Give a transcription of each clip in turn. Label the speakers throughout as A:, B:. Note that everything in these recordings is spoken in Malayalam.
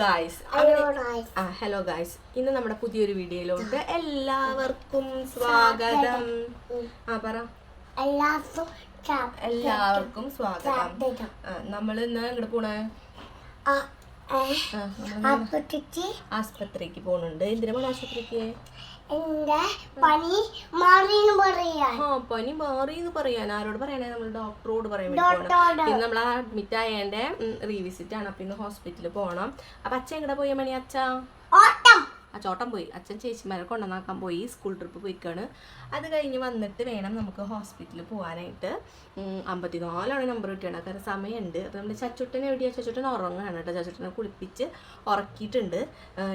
A: Guys
B: Hello, guys.
A: ആ ഹലോ ഗായ്സ് ഇന്ന് നമ്മുടെ പുതിയൊരു വീഡിയോയിലോട്ട് എല്ലാവർക്കും സ്വാഗതം. ആ പറ.
B: എല്ലാവർക്കും
A: സ്വാഗതം. നമ്മൾ ഇന്ന് എങ്ങോട്ട് പോണേ? ആസ്പത്രിക്ക്. പോണുണ്ട്. എന്തിനാ പോണ ആശുപത്രിക്ക്
B: എന്റെ പനി മാറിന്ന് പറയാൻ.
A: ആ പനി മാറി എന്ന് പറയാൻ. ആരോട് പറയാനേ നമ്മൾ ഡോക്ടറോട് പറയാൻ വേണ്ടി ഇന്ന് നമ്മൾ അഡ്മിറ്റ് ആയതിന്റെ റീവിസിറ്റ് ആണ്. അപ്പൊ ഇന്ന് ഹോസ്പിറ്റലിൽ പോകണം അപ്പൊ അച്ഛൻ എങ്ങടെ പോയ മണി അച്ഛ?
B: ഓട്ടം.
A: ആ ചോട്ടം പോയി. അച്ഛൻ ചേച്ചിമാരെ കൊണ്ടുവന്നാക്കാൻ പോയി. സ്കൂൾ ട്രിപ്പ് പോയിക്കാണ്. അത് കഴിഞ്ഞ് വന്നിട്ട് വേണം നമുക്ക് ഹോസ്പിറ്റലിൽ പോകാനായിട്ട് അമ്പത്തി അമ്പത്തിനാലാണ് നമ്പർ കിട്ടിയത്. കാരണം സമയമുണ്ട്. അപ്പോൾ നമ്മുടെ ചച്ചുട്ടൻ എവിടെയാണ് ചച്ചുട്ടൻ ഉറങ്ങുകയാണ് കേട്ടോ. ചച്ചുട്ടനെ കുളിപ്പിച്ച് ഉറക്കിയിട്ടുണ്ട്.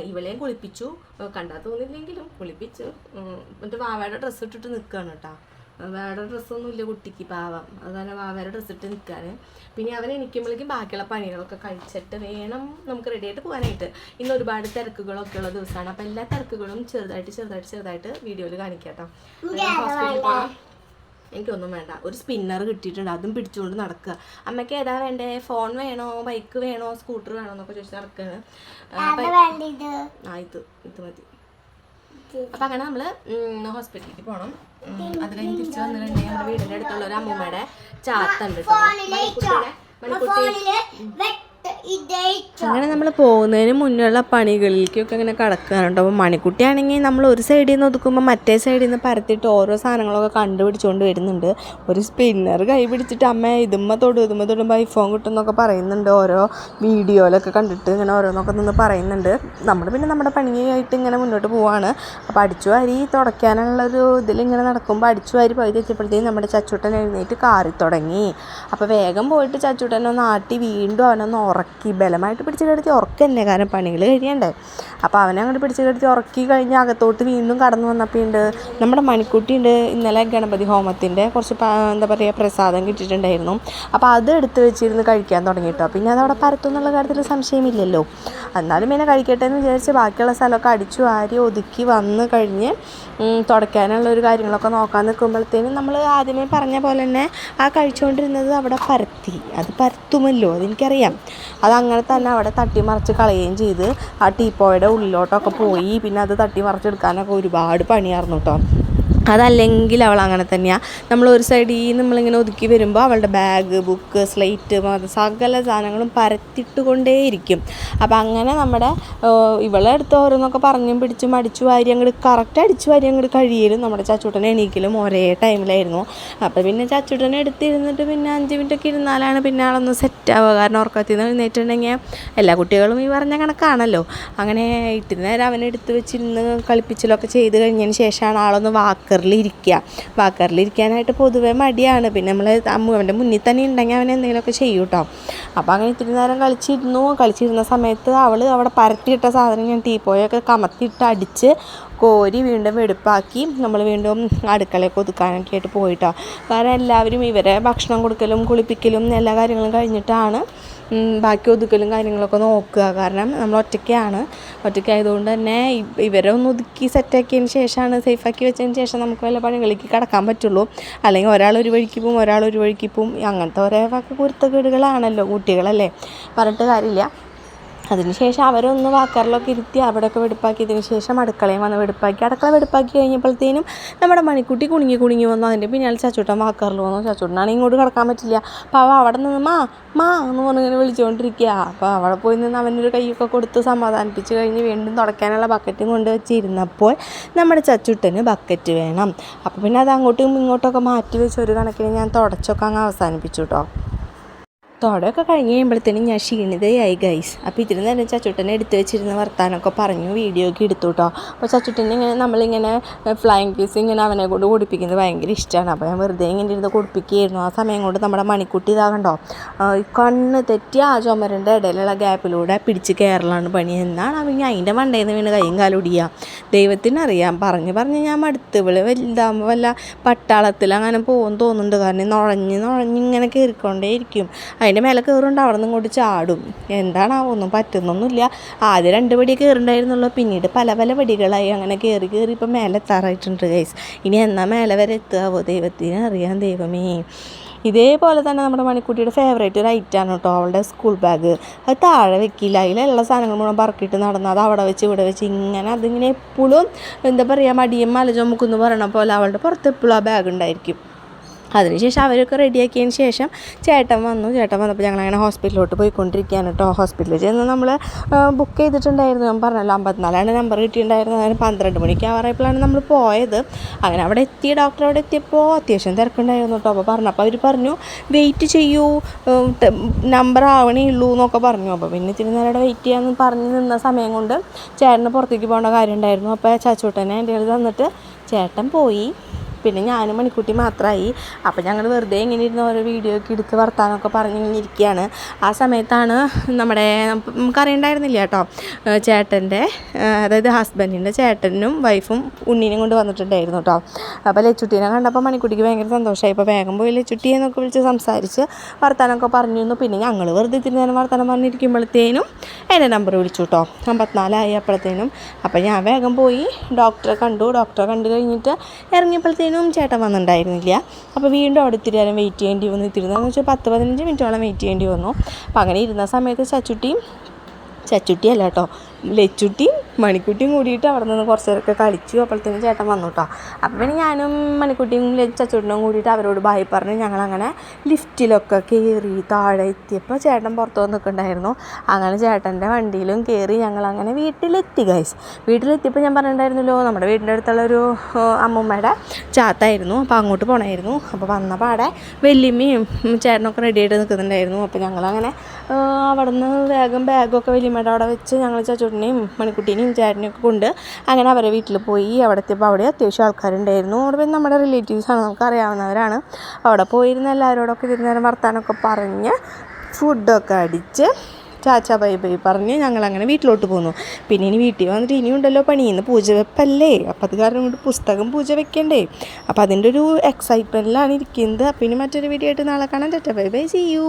A: ഇവളെയും കുളിപ്പിച്ചു. കണ്ടാൽ തോന്നില്ലെങ്കിലും കുളിപ്പിച്ച് എന്നിട്ട് വാവയുടെ ഡ്രസ്സ് ഇട്ടിട്ട് നിൽക്കുകയാണ് കേട്ടോ. വേറെ ഡ്രസ്സൊന്നും ഇല്ല കുട്ടിക്ക് പാവം. അതുപോലെ വേറെ ഡ്രസ്സ് ഇട്ട് നിൽക്കാൻ പിന്നെ അവൻ എനിക്കുമ്പോഴേക്കും ബാക്കിയുള്ള പണികളൊക്കെ കഴിച്ചിട്ട് വേണം നമുക്ക് റെഡി ആയിട്ട് പോകാനായിട്ട്. ഇന്ന് ഒരുപാട് തിരക്കുകളൊക്കെ ഉള്ള ദിവസമാണ്. അപ്പോൾ എല്ലാ തിരക്കുകളും ചെറുതായിട്ട് ചെറുതായിട്ട് ചെറുതായിട്ട് വീഡിയോയിൽ കാണിക്കാട്ടോ ഹോസ്പിറ്റലിൽ എനിക്കൊന്നും വേണ്ട. ഒരു സ്പിന്നർ കിട്ടിയിട്ടുണ്ട്. അതും പിടിച്ചുകൊണ്ട് നടക്കുക. അമ്മയ്ക്ക് ഏതാ വേണ്ടേ? ഫോൺ വേണോ? ബൈക്ക് വേണോ? സ്കൂട്ടർ വേണോ? എന്നൊക്കെ ചോദിച്ച് നടക്കുകയാണ് ആ ഇത് ഇത് മതി. അപ്പം അങ്ങനെ നമ്മൾ ഹോസ്പിറ്റലിലേക്ക് പോകണം അത് കഴിഞ്ഞ് തിരിച്ചു വന്നിട്ടുണ്ടെങ്കിൽ നമ്മുടെ വീടിന്റെ അടുത്തുള്ള ഒരു അമ്മൂമ്മയുടെ ചാത്തുണ്ട് കേട്ടോ മണിക്കുട്ടിയുടെ മണിക്കുട്ടി അങ്ങനെ നമ്മൾ പോകുന്നതിന് മുന്നുള്ള പണികളിലേക്കൊക്കെ ഇങ്ങനെ കടക്കാറുണ്ട്. അപ്പോൾ മണിക്കുട്ടിയാണെങ്കിൽ നമ്മൾ ഒരു സൈഡിൽ നിന്ന് ഒതുക്കുമ്പോൾ മറ്റേ സൈഡിൽ നിന്ന് പരത്തിയിട്ട് ഓരോ സാധനങ്ങളൊക്കെ കണ്ടുപിടിച്ചുകൊണ്ട് വരുന്നുണ്ട്. ഒരു സ്പിന്നർ കൈ പിടിച്ചിട്ട് അമ്മ ഇതുമ്മ തൊടും ഇതുമ്മ തൊടുമ്പോൾ ഐഫോൺ കിട്ടുമെന്നൊക്കെ പറയുന്നുണ്ട്. ഓരോ വീഡിയോയിലൊക്കെ കണ്ടിട്ട് ഇങ്ങനെ ഓരോന്നൊക്കെ നിന്ന് പറയുന്നുണ്ട്. നമ്മൾ പിന്നെ നമ്മുടെ പണിയായിട്ട് ഇങ്ങനെ മുന്നോട്ട് പോവാണ്. അപ്പോൾ അടിച്ചു വാരി തുടയ്ക്കാനുള്ളൊരു ഇതിലിങ്ങനെ നടക്കുമ്പോൾ അടിച്ചു വാരി പോയി തെറ്റിയപ്പോഴത്തേക്കും നമ്മുടെ ചച്ചുട്ടൻ എഴുന്നേറ്റ് കാറി തുടങ്ങി. അപ്പോൾ വേഗം പോയിട്ട് ചച്ചുട്ടനെ ഒന്ന് ആട്ടി വീണ്ടും അവനൊന്ന് ഉറക്കി ബലമായിട്ട് പിടിച്ച് കിടത്തി ഉറക്കന്നെ കാരണം പണികൾ കഴിയണ്ടേ. അപ്പോൾ അവനെ അങ്ങോട്ട് പിടിച്ച് കിടത്തി ഉറക്കി കഴിഞ്ഞ് അകത്തോട്ട് വീണ്ടും കടന്നു വന്നപ്പോൾ ഉണ്ട് നമ്മുടെ മണിക്കുട്ടി ഉണ്ട് ഇന്നലെ ഗണപതി ഹോമത്തിന്റെ കുറച്ച് എന്താ പറയുക പ്രസാദം കിട്ടിയിട്ടുണ്ടായിരുന്നു. അപ്പോൾ അത് എടുത്ത് വെച്ചിരുന്ന് കഴിക്കാൻ തുടങ്ങിയിട്ടോ പിന്നെ അതവിടെ പരത്തും എന്നുള്ള കാര്യത്തിൽ സംശയമില്ലല്ലോ. എന്നാലും പിന്നെ കഴിക്കട്ടെ എന്ന് വിചാരിച്ച് ബാക്കിയുള്ള സ്ഥലമൊക്കെ അടിച്ചു ആരി ഒതുക്കി വന്ന് കഴിഞ്ഞ് തുടയ്ക്കാനുള്ള ഒരു കാര്യങ്ങളൊക്കെ നോക്കാൻ നിൽക്കുമ്പോഴത്തേനും നമ്മൾ ആദ്യമേ പറഞ്ഞ പോലെ തന്നെ ആ കഴിച്ചുകൊണ്ടിരുന്നത് അവിടെ പരത്തി. അത് പരത്തുമല്ലോ അതെനിക്കറിയാം. അതങ്ങനെ തന്നെ അവിടെ തട്ടി മറിച്ച് കളയുകയും ചെയ്ത് ആ ടീപ്പോയുടെ ഉള്ളിലോട്ടൊക്കെ പോയി പിന്നെ അത് തട്ടി മറിച്ചെടുക്കാനൊക്കെ ഒരുപാട് പണിയായിരുന്നു കേട്ടോ അതല്ലെങ്കിൽ അവൾ അങ്ങനെ തന്നെയാണ് നമ്മൾ ഒരു സൈഡിൽ നിന്ന് നമ്മളിങ്ങനെ ഒതുക്കി വരുമ്പോൾ അവളുടെ ബാഗ് ബുക്ക് സ്ലേറ്റ് സകല സാധനങ്ങളും പരത്തിട്ടുകൊണ്ടേയിരിക്കും. അപ്പം അങ്ങനെ നമ്മുടെ ഇവളെ അടുത്ത് ഓരോന്നൊക്കെ പറഞ്ഞും പിടിച്ചും അടിച്ചു വാരി അങ്ങോട്ട് കറക്റ്റ് അടിച്ചു വാരി അങ്ങോട്ട് കഴിയലും നമ്മുടെ ചച്ചുട്ടനെ എണീക്കലും ഒരേ ടൈമിലായിരുന്നു അപ്പോൾ പിന്നെ ചാച്ചൂട്ടനെ എടുത്തിരുന്നിട്ട് പിന്നെ അഞ്ച് മിനിറ്റ് ഒക്കെ ഇരുന്നാലാണ് പിന്നെ ആളൊന്ന് സെറ്റ് ആവുക. കാരണം ഉറക്കത്തിൽ നിന്ന് എഴുന്നേറ്റുണ്ടെങ്കിൽ എല്ലാ കുട്ടികളും ഈ പറഞ്ഞ കണക്കാണല്ലോ. അങ്ങനെ ഇത്തിരി നേരം അവനെ എടുത്ത് വെച്ചിരുന്ന് കളിപ്പിച്ചിലൊക്കെ ചെയ്ത് കഴിഞ്ഞതിന് ശേഷമാണ് ആളൊന്ന് വാക്കറിൽ ഇരിക്കുക വാക്കറിലിരിക്കാനായിട്ട് പൊതുവേ മടിയാണ്. പിന്നെ നമ്മൾ അമ്മുവന്റെ മുന്നിൽ തന്നെ ഉണ്ടെങ്കിൽ അവൻ എന്തെങ്കിലുമൊക്കെ ചെയ്യും കേട്ടോ അപ്പോൾ അങ്ങനെ ഇത്തിരി നേരം കളിച്ചിരുന്നു. കളിച്ചിരുന്ന സമയത്ത് അവൾ അവിടെ പരത്തിയിട്ട സാധനം ഞാൻ ടീപ്പോയൊക്കെ കമത്തിയിട്ട് അടിച്ച് കോരി വീണ്ടും വെടുപ്പാക്കി നമ്മൾ വീണ്ടും അടുക്കളയൊക്കെ ഒതുക്കാനൊക്കെ ആയിട്ട് പോയിട്ടോ കാരണം എല്ലാവരും ഇവരെ ഭക്ഷണം കൊടുക്കലും കുളിപ്പിക്കലും എല്ലാ കാര്യങ്ങളും കഴിഞ്ഞിട്ടാണ് ബാക്കി ഒതുക്കലും കാര്യങ്ങളൊക്കെ നോക്കുക. കാരണം നമ്മൾ ഒറ്റയ്ക്കാണ്. ഒറ്റയ്ക്കായതുകൊണ്ട് തന്നെ ഇവരെ ഒന്ന് ഒതുക്കി സെറ്റാക്കിയതിന് ശേഷമാണ് സേഫാക്കി വെച്ചതിന് ശേഷം നമുക്ക് വല്ല പണികളിലേക്ക് കടക്കാൻ പറ്റുള്ളൂ. അല്ലെങ്കിൽ ഒരാൾ ഒരു വഴിക്ക് പോവും ഒരാൾ ഒരു വഴിക്ക് പോവും. അങ്ങനത്തെ ഒരേ വാക്ക് കുരുത്തക്കേടുകളാണല്ലോ കുട്ടികളല്ലേ. പറഞ്ഞിട്ട് കാര്യമില്ല. അതിനുശേഷം അവരൊന്ന് വാക്കറിലൊക്കെ ഇരുത്തി അവിടെയൊക്കെ വെടുപ്പാക്കിയതിന് ശേഷം അടുക്കളയും വന്ന് വെടുപ്പാക്കി. അടുക്കള വെടുപ്പാക്കി കഴിഞ്ഞപ്പോഴത്തേനും നമ്മുടെ മണിക്കുട്ടി കുണുങ്ങി കുണുങ്ങി വന്നു. അതിന്റെ പിന്നാലെ ചച്ചൂട്ടൻ വാക്കറിൽ വന്നു. ചച്ചുട്ടനാണെങ്കിൽ ഇങ്ങോട്ട് കിടക്കാൻ പറ്റില്ല. അപ്പോൾ അവ അവിടെ നിന്ന് മാ മാ എന്ന് പറഞ്ഞിങ്ങനെ വിളിച്ചുകൊണ്ടിരിക്കുക. അപ്പോൾ അവിടെ പോയി നിന്ന് അവനൊരു കൈയൊക്കെ കൊടുത്ത് സമാധാനിപ്പിച്ച് കഴിഞ്ഞ് വീണ്ടും തുടയ്ക്കാനുള്ള ബക്കറ്റും കൊണ്ട് വെച്ചിരുന്നപ്പോൾ നമ്മുടെ ചച്ചുട്ടന് ബക്കറ്റ് വേണം. അപ്പോൾ പിന്നെ അത് അങ്ങോട്ടും ഇങ്ങോട്ടൊക്കെ മാറ്റി വെച്ച് ഒരു കണക്കിന് ഞാൻ തുടച്ചൊക്കെ അങ്ങ് അവസാനിപ്പിച്ചു കേട്ടോ. തുടയൊക്കെ കഴിഞ്ഞ് കഴിയുമ്പോഴത്തേനും ഞാൻ ക്ഷീണിതയായി ഗൈസ് അപ്പോൾ ഇതിന് നേരം ചച്ചുട്ടനെ എടുത്തു വെച്ചിരുന്ന വർത്താനമൊക്കെ പറഞ്ഞു വീഡിയോ ഒക്കെ എടുത്തു കേട്ടോ അപ്പോൾ ചച്ചുട്ടനെ ഇങ്ങനെ നമ്മളിങ്ങനെ ഫ്ലൈങ് പീസ് ഇങ്ങനെ അവനെ കൊണ്ട് കുടിപ്പിക്കുന്നത് ഭയങ്കര ഇഷ്ടമാണ് അപ്പോൾ ഞാൻ വെറുതെ ഇങ്ങനെ ഇരുന്ന് കുടിപ്പിക്കുകയായിരുന്നു. ആ സമയം കൊണ്ട് നമ്മുടെ മണിക്കുട്ടി ഇതാകണ്ടോ കണ്ണ് തെറ്റി ആ ചുമരന്റെ ഇടയിലുള്ള ഗ്യാപ്പിലൂടെ പിടിച്ച് കയറലാണ് പണി. എന്നാണ് അവൻ അതിന്റെ മണ്ടയിൽ നിന്ന് വീണ് കൈയും കാലും ഒടിയുക ദൈവത്തിനറിയാം. പറഞ്ഞ് പറഞ്ഞ് ഞാൻ മടുത്ത്. ഇവൾ വലുതാകുമ്പോൾ വല്ല പട്ടാളത്തിൽ അങ്ങനെ പോകും തോന്നുന്നുണ്ട്. കാരണം നുഴഞ്ഞ് നുഴഞ്ഞ് ഇങ്ങനെ കയറിക്കൊണ്ടേയിരിക്കും അതിന്റെ മേലെ കയറുണ്ട് അവിടെ നിന്ന് ഇങ്ങോട്ട് ചാടും. എന്താണാവോ ഒന്നും പറ്റുന്നൊന്നുമില്ല. ആദ്യം രണ്ട് പടി കയറുണ്ടായിരുന്നുള്ളൂ. പിന്നീട് പല പല പടികളായി അങ്ങനെ കയറി കയറി ഇപ്പം മേലെ എത്താറായിട്ടുണ്ട് ഗൈസ് ഇനി എന്നാ മേലെ വരെ എത്തുകയാവോ ദൈവത്തിന് അറിയാം ദൈവമേ. ഇതേപോലെ തന്നെ നമ്മുടെ മണിക്കുട്ടിയുടെ ഫേവറേറ്റ് ഒരു ഐറ്റാണ് കേട്ടോ അവളുടെ സ്കൂൾ ബാഗ് അത് താഴെ വെക്കില്ല. അതിലുള്ള സാധനങ്ങൾ മുഴുവൻ പറക്കിയിട്ട് നടന്ന് അത് അവിടെ വെച്ച് ഇവിടെ വെച്ച് ഇങ്ങനെ അതിങ്ങനെ എപ്പോഴും എന്താ പറയുക മടിയും മലചുമക്കുന്നു പറയണ പോലെ അവളുടെ പുറത്ത് എപ്പോഴും ആ ബാഗ് ഉണ്ടായിരിക്കും. അതിനുശേഷം അവരൊക്കെ റെഡിയാക്കിയതിന് ശേഷം ചേട്ടൻ വന്നു. ചേട്ടൻ വന്നപ്പോൾ ഞങ്ങളങ്ങനെ ഹോസ്പിറ്റലിലോട്ട് പോയിക്കൊണ്ടിരിക്കുകയാണ് കേട്ടോ. ഹോസ്പിറ്റലിൽ ചെന്ന് നമ്മൾ ബുക്ക് ചെയ്തിട്ടുണ്ടായിരുന്നു. ഞാൻ പറഞ്ഞല്ലോ അമ്പത്തിനാലാണ് നമ്പർ കിട്ടിയിട്ടുണ്ടായിരുന്നത്. അങ്ങനെ പന്ത്രണ്ട് മണിക്ക് ആവാറായപ്പോഴാണ് നമ്മൾ പോയത്. അങ്ങനെ അവിടെ എത്തി ഡോക്ടർ അവിടെ എത്തിയപ്പോൾ അത്യാവശ്യം തിരക്കുണ്ടായിരുന്നു കേട്ടോ. അപ്പോൾ പറഞ്ഞു അപ്പോൾ അവർ പറഞ്ഞു വെയിറ്റ് ചെയ്യൂ. നമ്പർ ആവണേ ഉള്ളൂ എന്നൊക്കെ പറഞ്ഞു. അപ്പോൾ പിന്നെ ഇത്തിരി നേരം അവിടെ വെയിറ്റ് ചെയ്യാമെന്ന് പറഞ്ഞ് നിന്ന സമയം കൊണ്ട് ചേട്ടന് പുറത്തേക്ക് പോകേണ്ട കാര്യം ഉണ്ടായിരുന്നു. അപ്പോൾ ചാച്ചൂട്ടനെ എന്റെ കയ്യിൽ തന്നിട്ട് ചേട്ടൻ പോയി. പിന്നെ ഞാനും മണിക്കുട്ടി മാത്രമായി അപ്പോൾ ഞങ്ങൾ വെറുതെ ഇങ്ങനെ ഇരുന്ന് ഓരോ വീഡിയോ ഒക്കെ എടുത്ത് വർത്താനമൊക്കെ പറഞ്ഞ് ഇങ്ങനെ ഇരിക്കുകയാണ് ആ സമയത്താണ് നമ്മുടെ നമുക്കറിയണ്ടായിരുന്നില്ല കേട്ടോ ചേട്ടന്റെ അതായത് ഹസ്ബൻഡിന്റെ ചേട്ടനും വൈഫും ഉണ്ണീനും കൊണ്ട് വന്നിട്ടുണ്ടായിരുന്നു കേട്ടോ. അപ്പോൾ ലച്ചുട്ടീനെ കണ്ടപ്പോൾ മണിക്കുട്ടിക്ക് ഭയങ്കര സന്തോഷമായി ഇപ്പോൾ വേഗം പോയി ലച്ചുട്ടി എന്നൊക്കെ വിളിച്ച് സംസാരിച്ച് വർത്താനമൊക്കെ പറഞ്ഞിരുന്നു പിന്നെ ഞങ്ങൾ വെറുതെ തിരുന്നേരം നേരം വർത്താനം പറഞ്ഞിരിക്കുമ്പോഴത്തേനും എന്റെ നമ്പർ വിളിച്ചു കേട്ടോ. അമ്പത്തിനാലായി അപ്പോഴത്തേനും. അപ്പോൾ ഞാൻ വേഗം പോയി ഡോക്ടറെ കണ്ടു. ഡോക്ടറെ കണ്ടു കഴിഞ്ഞിട്ട് ഇറങ്ങിയപ്പോഴത്തേനും ചേട്ടൻ വന്നിട്ടുണ്ടായിരുന്നില്ല. അപ്പോൾ വീണ്ടും അവിടെ ഇത്തിരി നേരം വെയിറ്റ് ചെയ്യേണ്ടി വന്നു. എന്ന് വെച്ചാൽ പത്ത് പതിനഞ്ച് മിനിറ്റോളം വെയിറ്റ് ചെയ്യേണ്ടി വന്നു. അപ്പോൾ അങ്ങനെ ഇരുന്ന സമയത്ത് ചച്ചുട്ടിയും ചച്ചുട്ടിയല്ല കേട്ടോ ലച്ചുട്ടിയും മണിക്കുട്ടിയും കൂടിയിട്ട് അവിടെ നിന്ന് കുറച്ച് നേരമൊക്കെ കളിച്ചു. അപ്പോഴത്തേനും ചേട്ടൻ വന്നു കേട്ടോ അപ്പോൾ പിന്നെ ഞാനും മണിക്കുട്ടിയും ലെ- കൂടിയിട്ട് അവരോട് ബായി പറഞ്ഞ്. ഞങ്ങളങ്ങനെ ലിഫ്റ്റിലൊക്കെ കയറി താഴെ എത്തിയപ്പോൾ ചേട്ടൻ പുറത്ത് വന്ന് നിൽക്കുന്നുണ്ടായിരുന്നു അങ്ങനെ ചേട്ടന്റെ വണ്ടിയിലും കയറി ഞങ്ങളങ്ങനെ വീട്ടിലെത്തി ഗൈസ് വീട്ടിലെത്തിയപ്പോൾ ഞാൻ പറഞ്ഞിട്ടുണ്ടായിരുന്നല്ലോ നമ്മുടെ വീടിന്റെ അടുത്തുള്ള ഒരു അമ്മൂമ്മയുടെ ചാത്തായിരുന്നു. അപ്പോൾ അങ്ങോട്ട് പോകണമായിരുന്നു അപ്പോൾ വന്ന പാടെ വല്യമ്മയും ഉം, ചേട്ടനൊക്കെ റെഡി ആയിട്ട് നിൽക്കുന്നുണ്ടായിരുന്നു അപ്പോൾ ഞങ്ങളങ്ങനെ അവിടെ നിന്ന് വേഗം ബാഗൊക്കെ വലിയമ്മയുടെ അവിടെ വെച്ച് ഞങ്ങൾ ചച്ചുട്ടിനെയും മണിക്കുട്ടീനെയും ചേട്ടനെയും കൊണ്ട് അങ്ങനെ അവരെ വീട്ടിൽ പോയി. അവിടെ എത്തിയപ്പോൾ അവിടെ അത്യാവശ്യം ആൾക്കാരുണ്ടായിരുന്നു. അവിടെ പിന്നെ നമ്മുടെ റിലേറ്റീവ്സാണ് നമുക്ക് അറിയാവുന്നവരാണ് അവിടെ പോയിരുന്ന എല്ലാവരോടൊക്കെ ഇരുന്നേരം വർത്താനമൊക്കെ പറഞ്ഞ് ഫുഡൊക്കെ അടിച്ച് ചാച്ച ബൈ ബൈ പറഞ്ഞ് ഞങ്ങളങ്ങനെ വീട്ടിലോട്ട് പോന്നു. പിന്നെ ഇനി വീട്ടിൽ വന്നിട്ട് ഇനിയുണ്ടല്ലോ പണി. ഇന്ന് പൂജ വെപ്പല്ലേ? അപ്പം അത് കാരണം കൊണ്ട് പുസ്തകം പൂജ വെക്കണ്ടേ? അപ്പം അതിന്റെ ഒരു എക്സൈറ്റ്മെന്റിലാണ് ഇരിക്കുന്നത്. അപ്പം ഇനി മറ്റൊരു വീഡിയോ ആയിട്ട് നാളെ കാണാൻ ചേട്ടാ ബൈ ബൈ. C U